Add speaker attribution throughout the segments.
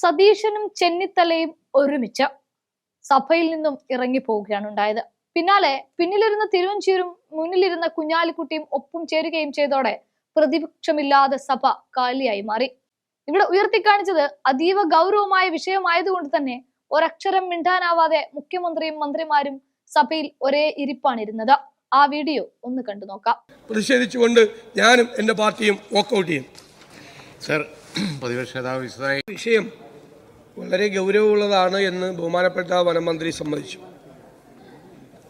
Speaker 1: സതീശനും ചെന്നിത്തലയും ഒരുമിച്ച് സഭയിൽ നിന്നും ഇറങ്ങി പോവുകയാണ് ഉണ്ടായത്. പിന്നാലെ പിന്നിലിരുന്ന തിരുവഞ്ചൂരും മുന്നിലിരുന്ന കുഞ്ഞാലിക്കുട്ടിയും ഒപ്പം ചേരുകയും ചെയ്തോടെ പ്രതിപക്ഷമില്ലാതെ സഭ കാലിയായി മാറി. ഇവിടെ ഉയർത്തിക്കാണിച്ചത് അതീവ ഗൗരവമായ വിഷയമായതുകൊണ്ട് തന്നെ ഒരക്ഷരം മിണ്ടാനാവാതെ മുഖ്യമന്ത്രിയും മന്ത്രിമാരും സഭയിൽ ഒരേ ഇരിപ്പാണിരുന്നത് ആ വീഡിയോ ഒന്ന് കണ്ടു നോക്കാം.
Speaker 2: പ്രതിഷേധിച്ചുകൊണ്ട് ഞാനും എന്റെ പാർട്ടിയും വോക്കൗട്ട് ചെയ്യും.
Speaker 3: സർ പ്രതിപക്ഷ നേതാവ്
Speaker 2: വിഷയം വളരെ ഗൗരവമുള്ളതാണ് എന്ന് ബഹുമാനപ്പെട്ട വനമന്ത്രി സമ്മതിച്ചു.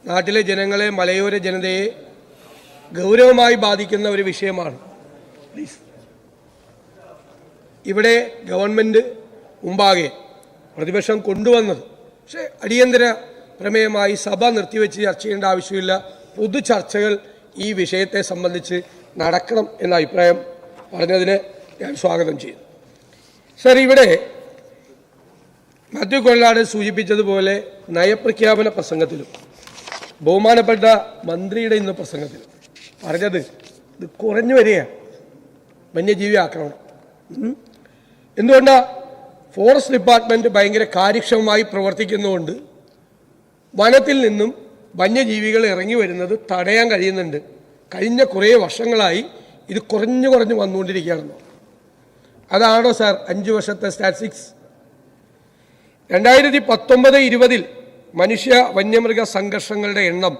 Speaker 2: നാട്ടിലെ ജനങ്ങളെ മലയോര ജനതയെ ഗൗരവമായി ബാധിക്കുന്ന ഒരു വിഷയമാണ് ഇവിടെ ഗവൺമെന്റ് മുമ്പാകെ പ്രതിപക്ഷം കൊണ്ടുവന്നത് പക്ഷേ അടിയന്തര പ്രമേയമായി സഭ നിർത്തിവെച്ച് ചർച്ച ചെയ്യേണ്ട ആവശ്യമില്ല. പൊതു ചർച്ചകൾ ഈ വിഷയത്തെ സംബന്ധിച്ച് നടക്കണം എന്ന അഭിപ്രായം പറഞ്ഞതിന് ഞാൻ സ്വാഗതം ചെയ്യുന്നു. സർ ഇവിടെ മാത്യു കൊള്ളാട് സൂചിപ്പിച്ചതുപോലെ നയപ്രഖ്യാപന പ്രസംഗത്തിലും ബഹുമാനപ്പെട്ട മന്ത്രിയുടെ ഇന്ന് പ്രസംഗത്തിലും. പറഞ്ഞത് ഇത് കുറഞ്ഞു വരികയാണ്. വന്യജീവി ആക്രമണം. എന്തുകൊണ്ടാണ് ഫോറസ്റ്റ് ഡിപ്പാർട്ട്മെന്റ് ഭയങ്കര കാര്യക്ഷമമായി പ്രവർത്തിക്കുന്നതുകൊണ്ട് വനത്തിൽ നിന്നും വന്യജീവികൾ ഇറങ്ങി വരുന്നത് തടയാൻ കഴിയുന്നുണ്ട്. കഴിഞ്ഞ കുറേ വർഷങ്ങളായി ഇത് കുറഞ്ഞു കുറഞ്ഞു വന്നുകൊണ്ടിരിക്കുകയാണെന്നോ. അതാണോ സാർ അഞ്ച് വർഷത്തെ സ്റ്റാറ്റിസ്റ്റിക്സ്? രണ്ടായിരത്തി പത്തൊമ്പത് ഇരുപതിൽ മനുഷ്യ വന്യമൃഗ സംഘർഷങ്ങളുടെ എണ്ണം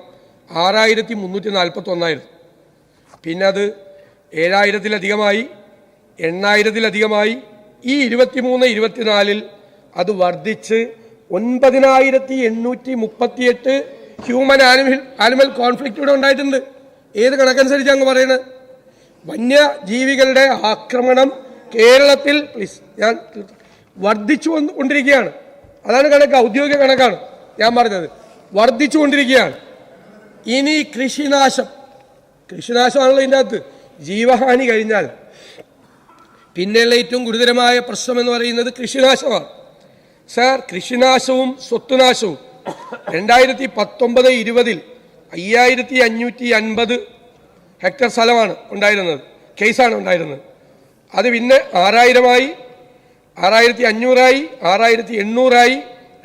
Speaker 2: ആറായിരത്തി മുന്നൂറ്റി നാൽപ്പത്തി ഒന്നായിരുന്നു പിന്നെ അത് ഏഴായിരത്തിലധികമായി എണ്ണായിരത്തിലധികമായി ഈ ഇരുപത്തിമൂന്ന് ഇരുപത്തിനാലിൽ അത് വർദ്ധിച്ച് ഒൻപതിനായിരത്തി എണ്ണൂറ്റി മുപ്പത്തിയെട്ട് ഹ്യൂമൻ ആനിമൽ ആനിമൽ കോൺഫ്ലിക്റ്റ് ഇവിടെ ഉണ്ടായിട്ടുണ്ട്. ഏത് കണക്കനുസരിച്ച് അങ്ങ് പറയുന്നത് വന്യജീവികളുടെ ആക്രമണം കേരളത്തിൽ പ്ലീസ് ഞാൻ വർദ്ധിച്ചു കൊണ്ടിരിക്കുകയാണ്. അതാണ് കണക്ക് ഔദ്യോഗിക കണക്കാണ്. ഞാൻ പറഞ്ഞത്. വർദ്ധിച്ചുകൊണ്ടിരിക്കുകയാണ്. ഇനി കൃഷിനാശം. കൃഷിനാശമാണല്ലോ ഇതിന്റെ അകത്ത്. ജീവഹാനി കഴിഞ്ഞാൽ. പിന്നെയുള്ള ഏറ്റവും ഗുരുതരമായ പ്രശ്നം എന്ന് പറയുന്നത് കൃഷിനാശമാണ്. സാർ കൃഷിനാശവും സ്വത്തുനാശവും. രണ്ടായിരത്തി പത്തൊമ്പത് ഇരുപതിൽ അയ്യായിരത്തി അഞ്ഞൂറ്റി അൻപത് ഹെക്ടർ സ്ഥലമാണ് ഉണ്ടായിരുന്നത്. കേസാണ് ഉണ്ടായിരുന്നത്. അത് പിന്നെ ആറായിരമായി ആറായിരത്തി അഞ്ഞൂറായി ആറായിരത്തി എണ്ണൂറായി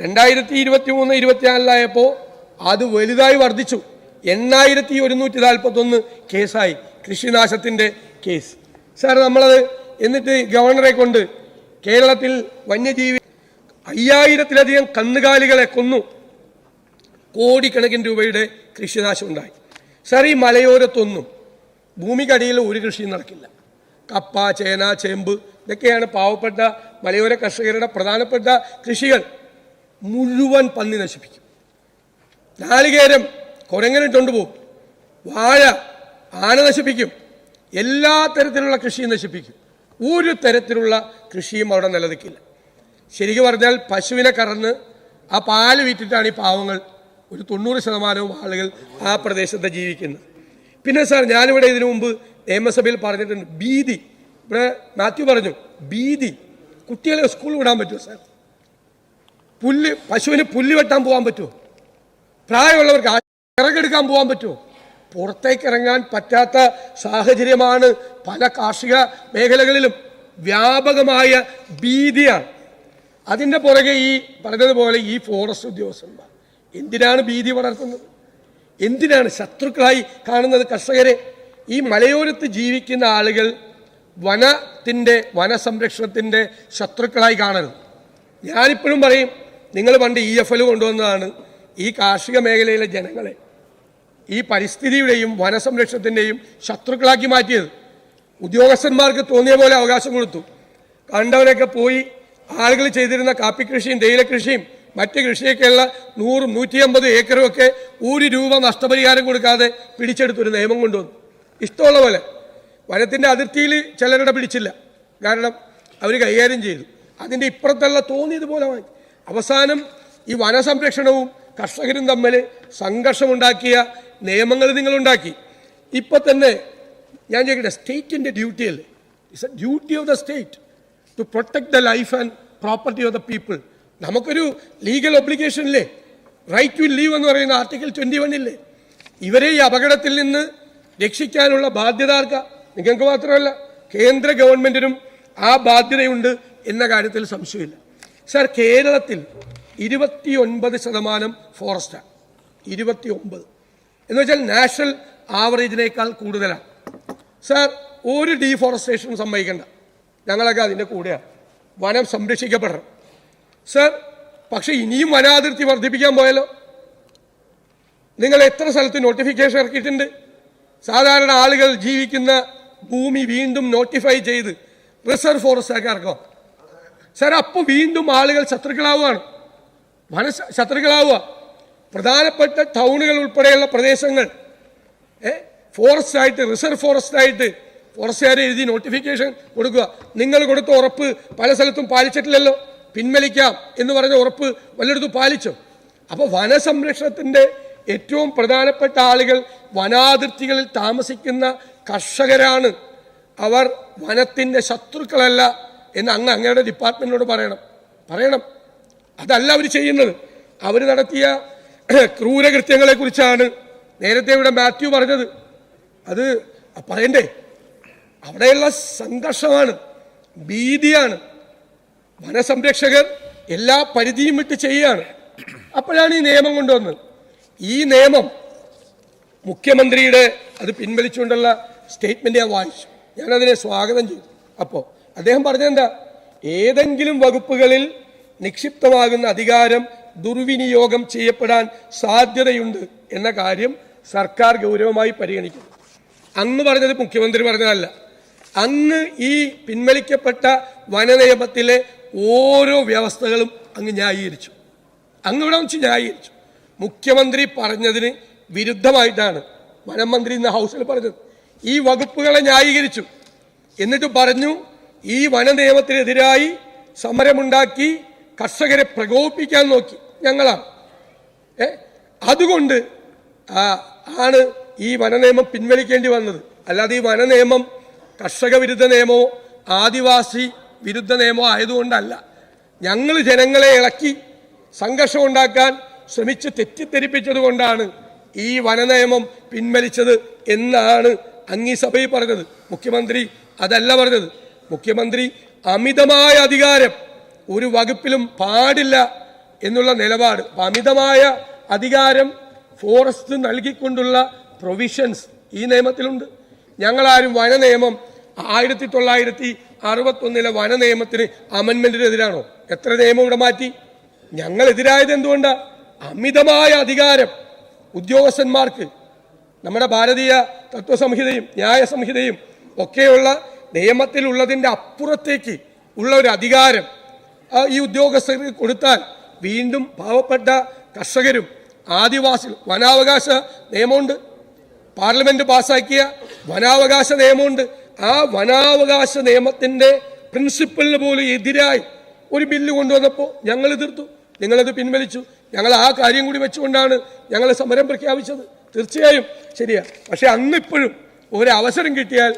Speaker 2: രണ്ടായിരത്തി ഇരുപത്തി മൂന്ന് ഇരുപത്തിനാലിലായപ്പോൾ അത് വലുതായി വർദ്ധിച്ചു. എണ്ണായിരത്തി ഒരുന്നൂറ്റി നാൽപ്പത്തൊന്ന് കേസായി. കൃഷിനാശത്തിന്റെ കേസ്. സാർ നമ്മളത് എന്നിട്ട് ഗവർണറെ കൊണ്ട് കേരളത്തിൽ വന്യജീവി അയ്യായിരത്തിലധികം കന്നുകാലികളെ കൊന്നു. കോടിക്കണക്കിന് രൂപയുടെ കൃഷിനാശം ഉണ്ടായി സാർ ഈ മലയോരത്തൊന്നും ഭൂമിക്കടിയിൽ ഒരു കൃഷിയും നടക്കില്ല. കപ്പ ചേന ചേമ്പ് ഇതൊക്കെയാണ് പാവപ്പെട്ട മലയോര കർഷകരുടെ പ്രധാനപ്പെട്ട കൃഷികൾ. മുഴുവൻ പന്നി നശിപ്പിക്കും. നാളികേരം കുരങ്ങനിട്ടുകൊണ്ട് പോകും വാഴ ആന നശിപ്പിക്കും. എല്ലാ തരത്തിലുള്ള കൃഷിയും നശിപ്പിക്കും. ഒരു തരത്തിലുള്ള കൃഷിയും അവിടെ നിലനിൽക്കില്ല. ശരിക്കും പറഞ്ഞാൽ പശുവിനെ കറന്ന് ആ പാൽ വിറ്റിട്ടാണ് ഈ പാവങ്ങൾ ഒരു തൊണ്ണൂറ് ശതമാനവും ആളുകൾ ആ പ്രദേശത്ത് ജീവിക്കുന്നത്. പിന്നെ സാർ ഞാനിവിടെ ഇതിനു മുമ്പ് നിയമസഭയിൽ പറഞ്ഞിട്ടുണ്ട് ഭീതി. ഇവിടെ മാത്യു പറഞ്ഞു ഭീതി. കുട്ടികളെ സ്കൂളിൽ വിടാൻ പറ്റുമോ സാർ പുല്ല് പശുവിന് പുല്ല് വെട്ടാൻ പോകാൻ പറ്റുമോ? പ്രായമുള്ളവർക്ക് ഇറകെടുക്കാൻ പോകാൻ പറ്റുമോ? പുറത്തേക്ക് ഇറങ്ങാൻ പറ്റാത്ത സാഹചര്യമാണ് പല കാർഷിക മേഖലകളിലും വ്യാപകമായ ഭീതിയാണ്. അതിന്റെ പുറകെ ഈ പറഞ്ഞതുപോലെ ഈ ഫോറസ്റ്റ് ഉദ്യോഗസ്ഥന്മാർ. എന്തിനാണ് ഭീതി വളർത്തുന്നത്? എന്തിനാണ് ശത്രുക്കളായി കാണുന്നത് കർഷകരെ? ഈ മലയോരത്ത് ജീവിക്കുന്ന ആളുകൾ വനത്തിന്റെ വനസംരക്ഷണത്തിന്റെ ശത്രുക്കളായി കാണരുത്. ഞാനിപ്പോഴും പറയും നിങ്ങൾ പണ്ട് ഇ എഫ് എൽ കൊണ്ടുവന്നതാണ് ഈ കാർഷിക മേഖലയിലെ ജനങ്ങളെ ഈ പരിസ്ഥിതിയുടെയും വനസംരക്ഷണത്തിന്റെയും ശത്രുക്കളാക്കി മാറ്റിയത്. ഉദ്യോഗസ്ഥന്മാർക്ക് തോന്നിയ പോലെ അവകാശം കൊടുത്തു. കണ്ടവരൊക്കെ പോയി ആളുകൾ ചെയ്തിരുന്ന കാപ്പി കൃഷിയും തേയില കൃഷിയും മറ്റ് കൃഷിയൊക്കെയുള്ള നൂറും നൂറ്റി അമ്പത് ഏക്കറും ഒക്കെ ഒരു രൂപ നഷ്ടപരിഹാരം കൊടുക്കാതെ പിടിച്ചെടുത്തൊരു നിയമം കൊണ്ടുവന്നു. ഇഷ്ടമുള്ള പോലെ. വനത്തിന്റെ അതിർത്തിയിൽ ചിലരുടെ പിടിച്ചില്ല. കാരണം അവർ കൈകാര്യം ചെയ്തു. അതിന്റെ ഇപ്പുറത്തുള്ള തോന്നിയതുപോലെ വാങ്ങി. അവസാനം ഈ വനസംരക്ഷണവും കർഷകരും തമ്മിൽ സംഘർഷമുണ്ടാക്കിയ നിയമങ്ങൾ നിങ്ങളുണ്ടാക്കി. ഇപ്പം തന്നെ ഞാൻ ചോദിക്കട്ടെ സ്റ്റേറ്റിന്റെ ഡ്യൂട്ടി അല്ലേ? It's a duty of the state to protect the life and property of the people നമുക്കൊരു ലീഗൽ ഒബ്ലിഗേഷൻ ഇല്ലേ? റൈറ്റ് ടു ലീവ് എന്ന് പറയുന്ന ആർട്ടിക്കിൾ ട്വന്റി വണ്ണില്ലേ ഇവരെ ഈ അപകടത്തിൽ നിന്ന് രക്ഷിക്കാനുള്ള ബാധ്യത നിങ്ങൾക്ക് മാത്രമല്ല കേന്ദ്ര ഗവൺമെന്റിനും ആ ബാധ്യതയുണ്ട് എന്ന കാര്യത്തിൽ സംശയമില്ല. സാർ കേരളത്തിൽ ഇരുപത്തി ഒൻപത് ശതമാനം ഫോറസ്റ്റാണ് ഇരുപത്തി ഒമ്പത് എന്ന് വെച്ചാൽ നാഷണൽ ആവറേജിനേക്കാൾ കൂടുതലാണ്. സാർ ഒരു ഡീഫോറസ്റ്റേഷനും സമ്മതിക്കണ്ട. ഞങ്ങളൊക്കെ അതിന്റെ കൂടെയാണ്. വനം സംരക്ഷിക്കപ്പെടണം. സാർ പക്ഷേ ഇനിയും വനാതിർത്തി വർദ്ധിപ്പിക്കാൻ പോയാലോ? നിങ്ങൾ എത്ര സ്ഥലത്ത് നോട്ടിഫിക്കേഷൻ ഇറക്കിയിട്ടുണ്ട്? സാധാരണ ആളുകൾ ജീവിക്കുന്ന ഭൂമി വീണ്ടും നോട്ടിഫൈ ചെയ്ത് റിസർവ് ഫോറസ്റ്റ് ആക്കി ഇറക്കാം സാർ അപ്പോൾ വീണ്ടും ആളുകൾ ശത്രുക്കളാവുകയാണ്. വന ശത്രുക്കളാവുക. പ്രധാനപ്പെട്ട ടൗണുകൾ ഉൾപ്പെടെയുള്ള പ്രദേശങ്ങൾ ഫോറസ്റ്റ് ആയിട്ട് റിസർവ് ഫോറസ്റ്റ് ആയിട്ട് ഫോറസ്റ്റുകാരെ എഴുതി നോട്ടിഫിക്കേഷൻ കൊടുക്കുക. നിങ്ങൾ കൊടുത്ത ഉറപ്പ് പല സ്ഥലത്തും പാലിച്ചിട്ടില്ലല്ലോ. പിൻവലിക്കാം എന്ന് പറഞ്ഞ ഉറപ്പ് വല്ലയിടത്തും പാലിച്ചോ? അപ്പോൾ വനസംരക്ഷണത്തിന്റെ ഏറ്റവും പ്രധാനപ്പെട്ട ആളുകൾ വനാതിർത്തികളിൽ താമസിക്കുന്ന കർഷകരാണ്. അവർ വനത്തിന്റെ ശത്രുക്കളല്ല എന്ന് അങ്ങ് അങ്ങയുടെ ഡിപ്പാർട്ട്മെന്റിനോട് പറയണം. പറയണം. അതല്ല അവർ ചെയ്യുന്നത്. അവർ നടത്തിയ ക്രൂരകൃത്യങ്ങളെക്കുറിച്ചാണ് നേരത്തെ ഇവിടെ മാത്യു പറഞ്ഞത്. അത് പറയണ്ടേ? അവിടെയുള്ള സംഘർഷമാണ്. ഭീതിയാണ്. വനസംരക്ഷകർ എല്ലാ പരിധിയും വിട്ട് ചെയ്യുകയാണ്. അപ്പോഴാണ് ഈ നിയമം കൊണ്ടുവന്നത്. ഈ നിയമം മുഖ്യമന്ത്രിയുടെ അത് പിൻവലിച്ചുകൊണ്ടുള്ള സ്റ്റേറ്റ്മെന്റ് ഞാൻ വായിച്ചു. ഞാനതിനെ സ്വാഗതം ചെയ്തു. അപ്പോൾ അദ്ദേഹം പറഞ്ഞെന്താ? ഏതെങ്കിലും വകുപ്പുകളിൽ നിക്ഷിപ്തമാകുന്ന അധികാരം ദുർവിനിയോഗം ചെയ്യപ്പെടാൻ സാധ്യതയുണ്ട് എന്ന കാര്യം സർക്കാർ ഗൗരവമായി പരിഗണിക്കുന്നു. അന്ന് പറഞ്ഞത് മുഖ്യമന്ത്രി പറഞ്ഞതല്ല. അന്ന് ഈ പിൻവലിക്കപ്പെട്ട വനനിയമത്തിലെ ഓരോ വ്യവസ്ഥകളും അങ്ങ് ന്യായീകരിച്ചു. അങ്ങ് ഇവിടെ വെച്ച് ന്യായീകരിച്ചു. മുഖ്യമന്ത്രി പറഞ്ഞതിന് വിരുദ്ധമായിട്ടാണ് വനം മന്ത്രി ഇന്ന് ഹൗസിൽ പറഞ്ഞത്. ഈ വകുപ്പുകളെ ന്യായീകരിച്ചു. എന്നിട്ട് പറഞ്ഞു ഈ വന നിയമത്തിനെതിരായി സമരമുണ്ടാക്കി കർഷകരെ പ്രകോപിപ്പിക്കാൻ നോക്കി ഞങ്ങളാണ്. ഏ? അതുകൊണ്ട് ആണ് ഈ വനനിയമം പിൻവലിക്കേണ്ടി വന്നത്. അല്ലാതെ ഈ വനനിയമം കർഷക വിരുദ്ധ നിയമമോ ആദിവാസി വിരുദ്ധ നിയമമോ ആയതുകൊണ്ടല്ല. ഞങ്ങൾ ജനങ്ങളെ ഇളക്കി സംഘർഷം ഉണ്ടാക്കാൻ ശ്രമിച്ച് തെറ്റിദ്ധരിപ്പിച്ചതുകൊണ്ടാണ് ഈ വനനിയമം പിൻവലിച്ചത് എന്നാണ് അങ്ങീ സഭയിൽ പറഞ്ഞത്. മുഖ്യമന്ത്രി അതല്ല പറഞ്ഞത്. മുഖ്യമന്ത്രി അമിതമായ അധികാരം ഒരു വകുപ്പിലും പാടില്ല എന്നുള്ള നിലപാട്. അമിതമായ അധികാരം ഫോറസ്റ്റ് നൽകിക്കൊണ്ടുള്ള പ്രൊവിഷൻസ് ഈ നിയമത്തിലുണ്ട്. ഞങ്ങളാരും വന നിയമം ആയിരത്തി തൊള്ളായിരത്തി അറുപത്തൊന്നിലെ വന നിയമത്തിന് അമൻമെന്റിനെതിരാണോ? എത്ര നിയമം ഇവിടെ മാറ്റി? ഞങ്ങൾ എതിരായത് എന്തുകൊണ്ടാണ് അമിതമായ അധികാരം ഉദ്യോഗസ്ഥന്മാർക്ക് നമ്മുടെ ഭാരതീയ തത്വസംഹിതയും ന്യായ സംഹിതയും ഒക്കെയുള്ള നിയമത്തിലുള്ളതിന്റെ അപ്പുറത്തേക്ക് ഉള്ള ഒരു അധികാരം ഈ ഉദ്യോഗസ്ഥർക്ക് കൊടുത്താൽ വീണ്ടും പാവപ്പെട്ട കർഷകരും ആദിവാസികൾ വനാവകാശ നിയമമുണ്ട്. പാർലമെന്റ് പാസാക്കിയ വനാവകാശ നിയമമുണ്ട്. ആ വനാവകാശ നിയമത്തിന്റെ പ്രിൻസിപ്പലിന് പോലും എതിരായി ഒരു ബില്ല് കൊണ്ടുവന്നപ്പോൾ ഞങ്ങൾ എതിർത്തു. നിങ്ങളത് പിൻവലിച്ചു. ഞങ്ങൾ ആ കാര്യം കൂടി വെച്ചുകൊണ്ടാണ് ഞങ്ങൾ സമരം പ്രഖ്യാപിച്ചത്. തീർച്ചയായും. ശരിയാ. പക്ഷെ അന്നിപ്പോഴും ഒരു അവസരം കിട്ടിയാൽ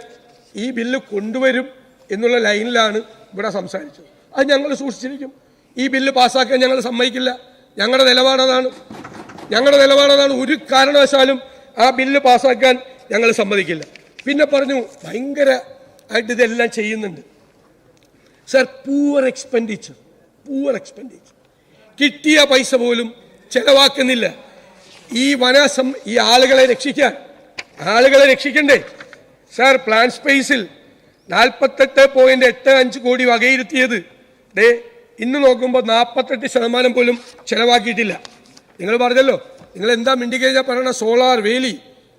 Speaker 2: ഈ ബില്ല് കൊണ്ടുവരും എന്നുള്ള ലൈനിലാണ് ഇവിടെ സംസാരിച്ചത്. അത് ഞങ്ങൾ സൂക്ഷിച്ചിരിക്കും. ഈ ബില്ല് പാസ്സാക്കാൻ ഞങ്ങൾ സമ്മതിക്കില്ല. ഞങ്ങളുടെ നിലപാടതാണ് ഞങ്ങളുടെ നിലപാടതാണ് ഒരു കാരണവശാലും ആ ബില്ല് പാസ്സാക്കാൻ ഞങ്ങൾ സമ്മതിക്കില്ല. പിന്നെ പറഞ്ഞു ഭയങ്കര ആയിട്ട് ഇതെല്ലാം ചെയ്യുന്നുണ്ട്. Sir poor expenditure. Poor expenditure. കിട്ടിയ പൈസ പോലും ചെലവാക്കുന്നില്ല. ഈ വനസം ഈ ആളുകളെ രക്ഷിക്കാൻ ആളുകളെ രക്ഷിക്കണ്ടേ? സാർ പ്ലാൻ സ്പേസിൽ നാൽപ്പത്തെട്ട് പോയിന്റ് എട്ട് അഞ്ച് കോടി വകയിരുത്തിയത് ഡേ ഇന്ന് നോക്കുമ്പോൾ നാൽപ്പത്തെട്ട് ശതമാനം പോലും ചെലവാക്കിയിട്ടില്ല. നിങ്ങൾ പറഞ്ഞല്ലോ നിങ്ങൾ എന്താ മിണ്ടിക്കഴിഞ്ഞാൽ പറയണ? സോളാർ വേലി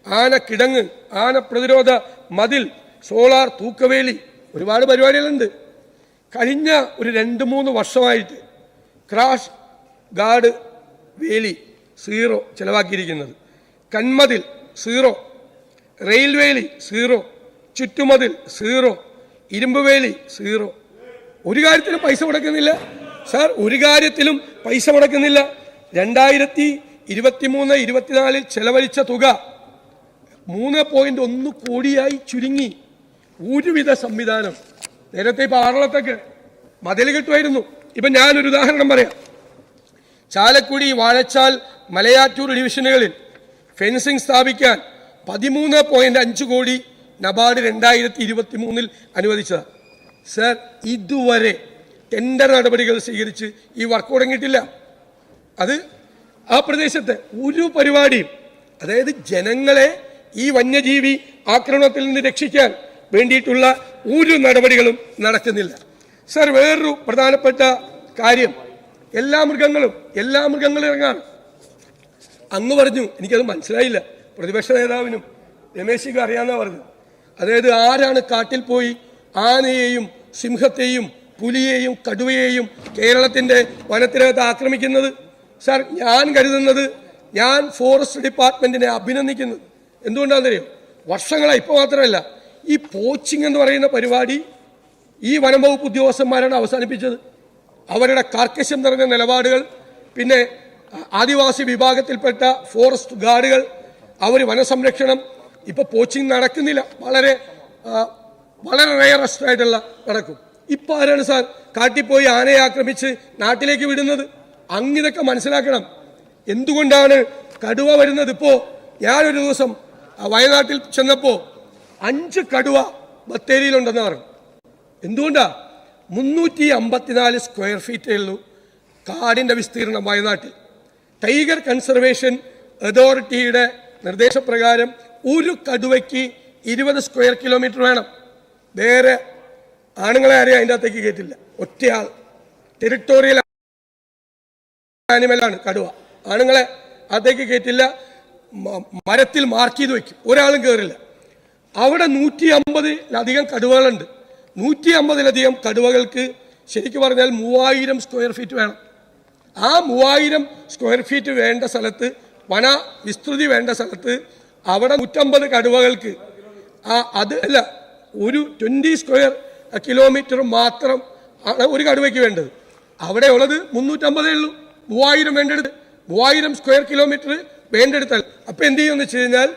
Speaker 2: ആന കിടങ്ങ് ആന പ്രതിരോധ മതിൽ സോളാർ തൂക്കവേലി ഒരുപാട് പരിപാടികളുണ്ട്. കഴിഞ്ഞ ഒരു രണ്ട് മൂന്ന് വർഷമായിട്ട് ക്രാഷ് ഗാർഡ് വേലി സീറോ ചിലവാക്കിയിരിക്കുന്നത്. കന്മതിൽ സീറോ റെയിൽവേലി സീറോ ചുറ്റുമതിൽ സീറോ ഇരുമ്പുവേലി സീറോ. ഒരു കാര്യത്തിലും പൈസ മുടക്കുന്നില്ല. സാർ ഒരു കാര്യത്തിലും പൈസ മുടക്കുന്നില്ല. രണ്ടായിരത്തി ഇരുപത്തിമൂന്ന് ഇരുപത്തിനാലിൽ ചെലവഴിച്ച തുക മൂന്ന് പോയിന്റ് ഒന്ന് കോടിയായി ചുരുങ്ങി. ഒരുവിധ സംവിധാനം. നേരത്തെ ഇപ്പൊ ആറളത്തൊക്കെ മതിൽ കിട്ടുമായിരുന്നു. ഇപ്പൊ ഞാനൊരു ഉദാഹരണം പറയാം. ചാലക്കുടി വാഴച്ചാൽ മലയാറ്റൂർ ഡിവിഷനുകളിൽ ഫെൻസിംഗ് സ്ഥാപിക്കാൻ പതിമൂന്ന് പോയിന്റ് അഞ്ച് കോടി നബാർഡ് രണ്ടായിരത്തി ഇരുപത്തി മൂന്നിൽ അനുവദിച്ചതാണ്. സർ ഇതുവരെ ടെൻഡർ നടപടികൾ സ്വീകരിച്ച് ഈ വർക്ക് തുടങ്ങിയിട്ടില്ല. അത് ആ പ്രദേശത്തെ ഒരു പരിപാടിയും അതായത് ജനങ്ങളെ ഈ വന്യജീവി ആക്രമണത്തിൽ നിന്ന് രക്ഷിക്കാൻ വേണ്ടിയിട്ടുള്ള ഒരു നടപടികളും നടക്കുന്നില്ല. സർ വേറൊരു പ്രധാനപ്പെട്ട കാര്യം എല്ലാ മൃഗങ്ങളും എല്ലാ മൃഗങ്ങളും ഇറങ്ങാണ്. അങ്ങ് പറഞ്ഞു എനിക്കത് മനസ്സിലായില്ല. പ്രതിപക്ഷ നേതാവിനും രമേശിക്ക് അറിയാമെന്നാ പറഞ്ഞു അതായത് ആരാണ് കാട്ടിൽ പോയി ആനയെയും സിംഹത്തെയും പുലിയെയും കടുവയെയും കേരളത്തിന്റെ വനത്തിനകത്ത് ആക്രമിക്കുന്നത്? സാർ ഞാൻ കരുതുന്നത് ഞാൻ ഫോറസ്റ്റ് ഡിപ്പാർട്ട്മെന്റിനെ അഭിനന്ദിക്കുന്നത്. എന്തുകൊണ്ടാണെന്നറിയോ? വർഷങ്ങളായി ഇപ്പോൾ മാത്രമല്ല ഈ പോച്ചിങ് എന്ന് പറയുന്ന പരിപാടി ഈ വനം വകുപ്പ് ഉദ്യോഗസ്ഥന്മാരാണ് അവസാനിപ്പിച്ചത്. അവരുടെ കാർക്കശ്യം നിറഞ്ഞ നിലപാടുകൾ പിന്നെ ആദിവാസി വിഭാഗത്തിൽപ്പെട്ട ഫോറസ്റ്റ് ഗാർഡുകൾ അവർ വനസംരക്ഷണം ഇപ്പൊ പോച്ചിങ് നടക്കുന്നില്ല. വളരെ വളരെ റയറസ്റ്റ് ആയിട്ടുള്ള നടക്കും. ഇപ്പൊ ആരാണ് സാർ കാട്ടിപ്പോയി ആനയെ ആക്രമിച്ച് നാട്ടിലേക്ക് വിടുന്നത്? അങ്ങിതൊക്കെ മനസ്സിലാക്കണം. എന്തുകൊണ്ടാണ് കടുവ വരുന്നത് ഇപ്പോ? ഞാനൊരു ദിവസം വയനാട്ടിൽ ചെന്നപ്പോ അഞ്ച് കടുവ ബത്തേരിയിലുണ്ടെന്ന് പറഞ്ഞു. എന്തുകൊണ്ടാ? മുന്നൂറ്റി അമ്പത്തിനാല് സ്ക്വയർ ഫീറ്റേ ഉള്ളൂ കാടിന്റെ വിസ്തീർണം വയനാട്ടിൽ. ടൈഗർ കൺസർവേഷൻ അതോറിറ്റിയുടെ നിർദ്ദേശപ്രകാരം ഒരു കടുവയ്ക്ക് ഇരുപത് സ്ക്വയർ കിലോമീറ്റർ വേണം. വേറെ ആണുങ്ങളെ ആരെയും അതിന്റെ അകത്തേക്ക് കയറ്റില്ല. ഒറ്റയാൾ. ടെറിട്ടോറിയൽ ആനിമലാണ് കടുവ. ആണുങ്ങളെ അകത്തേക്ക് കയറ്റില്ല. മരത്തിൽ മാർക്ക് ചെയ്ത് വയ്ക്കും ഒരാളും കയറില്ല അവിടെ നൂറ്റി അമ്പതിലധികം കടുവകളുണ്ട്. നൂറ്റി അമ്പതിലധികം കടുവകൾക്ക് ശരിക്കും പറഞ്ഞാൽ മൂവായിരം സ്ക്വയർ ഫീറ്റ് വേണം. ആ മൂവായിരം സ്ക്വയർ ഫീറ്റ് വേണ്ട സ്ഥലത്ത് വന വിസ്തൃതി വേണ്ട സ്ഥലത്ത് അവിടെ നൂറ്റമ്പത് കടുവകൾക്ക് ആ അത് അല്ല ഒരു ട്വന്റി സ്ക്വയർ കിലോമീറ്റർ മാത്രം ആണ് ഒരു കടുവയ്ക്ക് വേണ്ടത്. അവിടെ ഉള്ളത് മുന്നൂറ്റമ്പതേ ഉള്ളൂ. മൂവായിരം വേണ്ടെടുത്ത് മൂവായിരം സ്ക്വയർ കിലോമീറ്റർ വേണ്ടെടുത്താൽ അപ്പോൾ എന്ത് ചെയ്യുമെന്ന് വെച്ച് കഴിഞ്ഞാൽ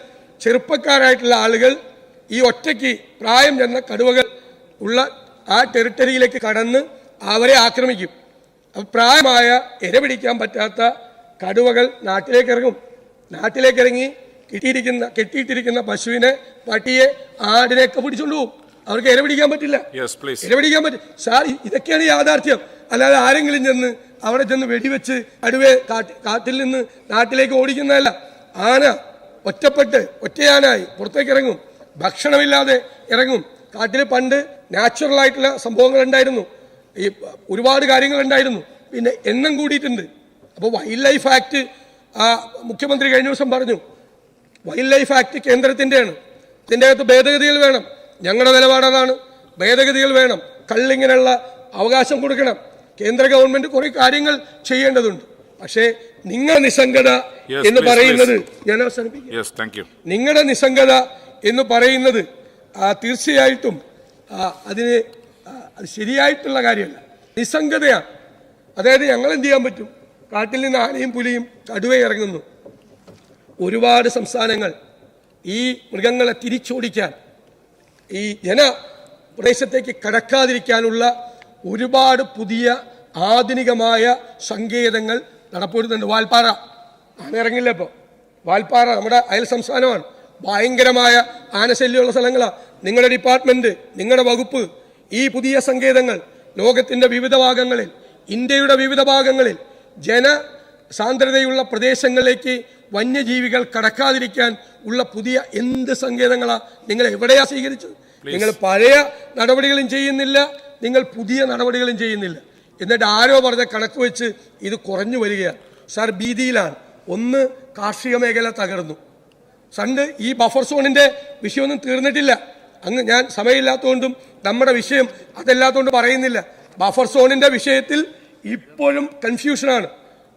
Speaker 2: ചെറുപ്പക്കാരായിട്ടുള്ള ആളുകൾ ഈ ഒറ്റയ്ക്ക് പ്രായം ചെന്ന കടുവകൾ ഉള്ള ആ ടെറിട്ടറിയിലേക്ക് കടന്ന് അവരെ ആക്രമിക്കും. പ്രായമായ ഇര പിടിക്കാൻ പറ്റാത്ത കടുവകൾ നാട്ടിലേക്ക് ഇറങ്ങും. നാട്ടിലേക്ക് ഇറങ്ങി കിട്ടിയിരിക്കുന്ന കെട്ടിയിട്ടിരിക്കുന്ന പശുവിനെ പട്ടിയെ ആടിനെയൊക്കെ പിടിച്ചുകൊണ്ട് പോകും അവർക്ക് ഇര പിടിക്കാൻ പറ്റില്ല. ഇര പിടിക്കാൻ പറ്റും സാർ ഇതൊക്കെയാണ് യാഥാർത്ഥ്യം. അല്ലാതെ ആരെങ്കിലും ചെന്ന് അവിടെ ചെന്ന് വെടിവെച്ച് കടുവയെ കാട്ടി- കാട്ടിൽ നിന്ന് നാട്ടിലേക്ക് ഓടിക്കുന്നതല്ല. ആന ഒറ്റപ്പെട്ട് ഒറ്റയാനായി പുറത്തേക്ക് ഇറങ്ങും. ഭക്ഷണമില്ലാതെ ഇറങ്ങും. കാട്ടിൽ പണ്ട് നാച്ചുറൽ ആയിട്ടുള്ള സംഭവങ്ങൾ ഉണ്ടായിരുന്നു. ഈ ഒരുപാട് കാര്യങ്ങൾ ഉണ്ടായിരുന്നു. പിന്നെ എണ്ണം കൂടിയിട്ടുണ്ട്. അപ്പോൾ വൈൽഡ് ലൈഫ് ആക്ട് മുഖ്യമന്ത്രി കഴിഞ്ഞ ദിവസം പറഞ്ഞു വൈൽഡ് ലൈഫ് ആക്ട് കേന്ദ്രത്തിന്റെയാണ് ഇതിന്റെ അകത്ത് ഭേദഗതികൾ വേണം. ഞങ്ങളുടെ നിലപാട് അതാണ്. ഭേദഗതികൾ വേണം. കള്ളിങ്ങനെയുള്ള അവകാശം കൊടുക്കണം. കേന്ദ്ര ഗവൺമെന്റ് കുറെ കാര്യങ്ങൾ ചെയ്യേണ്ടതുണ്ട്. പക്ഷേ നിങ്ങൾ നിസ്സംഗത എന്ന് പറയുന്നത് ഞാൻ അവസാനിപ്പിക്കും. നിങ്ങളുടെ നിസ്സംഗത എന്ന് പറയുന്നത് തീർച്ചയായിട്ടും അതിന് അത് ശരിയായിട്ടുള്ള കാര്യമല്ല. നിസ്സംഗതയാണ്. അതായത് ഞങ്ങൾ എന്ത് ചെയ്യാൻ പറ്റും? കാട്ടിൽ നിന്ന് ആനയും പുലിയും കടുവയും ഇറങ്ങുന്നു. ഒരുപാട് സംസ്ഥാനങ്ങൾ ഈ മൃഗങ്ങളെ തിരിച്ചോടിക്കാൻ ഈ ജന പ്രദേശത്തേക്ക് കടക്കാതിരിക്കാനുള്ള ഒരുപാട് പുതിയ ആധുനികമായ സങ്കേതങ്ങൾ നടപ്പെടുന്നുണ്ട് വാൽപ്പാറ. ആന ഇറങ്ങില്ല ഇപ്പോൾ വാൽപ്പാറ നമ്മുടെ അയൽ സംസ്ഥാനമാണ്. ഭയങ്കരമായ ആനശല്യമുള്ള സ്ഥലങ്ങളാണ് നിങ്ങളുടെ ഡിപ്പാർട്ട്മെന്റ് നിങ്ങളുടെ വകുപ്പ് ഈ പുതിയ സങ്കേതങ്ങൾ ലോകത്തിന്റെ വിവിധ ഭാഗങ്ങളിൽ ഇന്ത്യയുടെ വിവിധ ഭാഗങ്ങളിൽ ജന സാന്ദ്രതയുള്ള പ്രദേശങ്ങളിലേക്ക് വന്യജീവികൾ കടക്കാതിരിക്കാൻ ഉള്ള പുതിയ എന്ത് സങ്കേതങ്ങളാണ് നിങ്ങൾ എവിടെയാ സ്വീകരിച്ചത്? നിങ്ങൾ പഴയ നടപടികളും ചെയ്യുന്നില്ല നിങ്ങൾ പുതിയ നടപടികളും ചെയ്യുന്നില്ല. എന്നിട്ട് ആരോ പറഞ്ഞ കണക്ക് വെച്ച് ഇത് കുറഞ്ഞു വരികയാണ്. സാർ ഭീതിയിലാണ്. ഒന്ന് കാർഷിക മേഖല തകർന്നു. സണ്ട് ഈ ബഫർ സോണിന്റെ വിഷയമൊന്നും തീർന്നിട്ടില്ല. അങ്ങ് ഞാൻ സമയമില്ലാത്തതുകൊണ്ടും നമ്മുടെ വിഷയം അതല്ലാത്തതുകൊണ്ട് പറയുന്നില്ല. ബഫർ സോണിന്റെ വിഷയത്തിൽ ഇപ്പോഴും കൺഫ്യൂഷനാണ്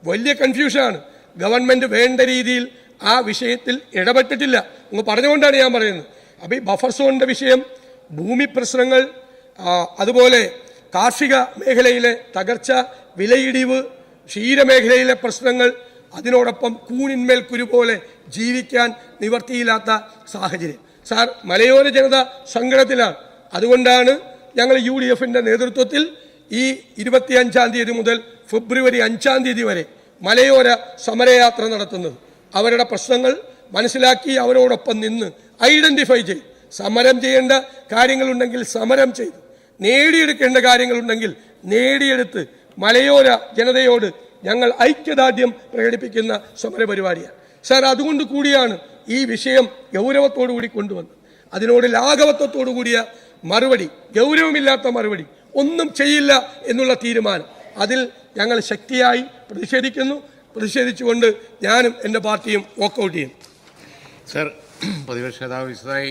Speaker 2: വലിയ കൺഫ്യൂഷനാണ് ഗവൺമെന്റ് വേണ്ട രീതിയിൽ ആ വിഷയത്തിൽ ഇടപെട്ടിട്ടില്ല. അങ്ങ് പറഞ്ഞുകൊണ്ടാണ് ഞാൻ പറയുന്നത്. അപ്പോൾ ഈ ബഫർ സോണിന്റെ വിഷയം ഭൂമി പ്രശ്നങ്ങൾ അതുപോലെ കാർഷിക മേഖലയിലെ തകർച്ച വിലയിടിവ് ക്ഷീരമേഖലയിലെ പ്രശ്നങ്ങൾ അതിനോടൊപ്പം കൂണിന്മേൽ കുരു പോലെ ജീവിക്കാൻ നിവർത്തിയില്ലാത്ത സാഹചര്യം. സാർ മലയോര ജനത സങ്കടത്തിലാണ്. അതുകൊണ്ടാണ് ഞങ്ങൾ യു ഡി എഫിന്റെ നേതൃത്വത്തിൽ ഈ ഇരുപത്തിയഞ്ചാം തീയതി മുതൽ ഫെബ്രുവരി അഞ്ചാം തീയതി വരെ മലയോര സമരയാത്ര നടത്തുന്നത്. അവരുടെ പ്രശ്നങ്ങൾ മനസ്സിലാക്കി അവരോടൊപ്പം നിന്ന് ഐഡന്റിഫൈ ചെയ്ത്. സമരം ചെയ്യേണ്ട കാര്യങ്ങളുണ്ടെങ്കിൽ സമരം ചെയ്ത്. നേടിയെടുക്കേണ്ട കാര്യങ്ങളുണ്ടെങ്കിൽ നേടിയെടുത്ത് മലയോര ജനതയോട് ഞങ്ങൾ ഐക്യദാർഢ്യം പ്രകടിപ്പിക്കുന്ന സമര പരിപാടിയാണ് സാർ അതുകൊണ്ട് കൂടിയാണ് ഈ വിഷയം ഗൗരവത്തോടു കൂടി കൊണ്ടുവന്നത്. അതിനോട് ലാഘവത്വത്തോടു കൂടിയ മറുപടി ഗൗരവമില്ലാത്ത മറുപടി ഒന്നും ചെയ്യില്ല എന്നുള്ള തീരുമാനം. അതിൽ ഞങ്ങൾ ശക്തിയായി പ്രതിഷേധിക്കുന്നു. പ്രതിഷേധിച്ചുകൊണ്ട് ഞാനും എന്റെ പാർട്ടിയും വോക്കൗട്ട് ചെയ്യും.
Speaker 3: സർ പ്രതിപക്ഷ നേതാവ് വിശദമായി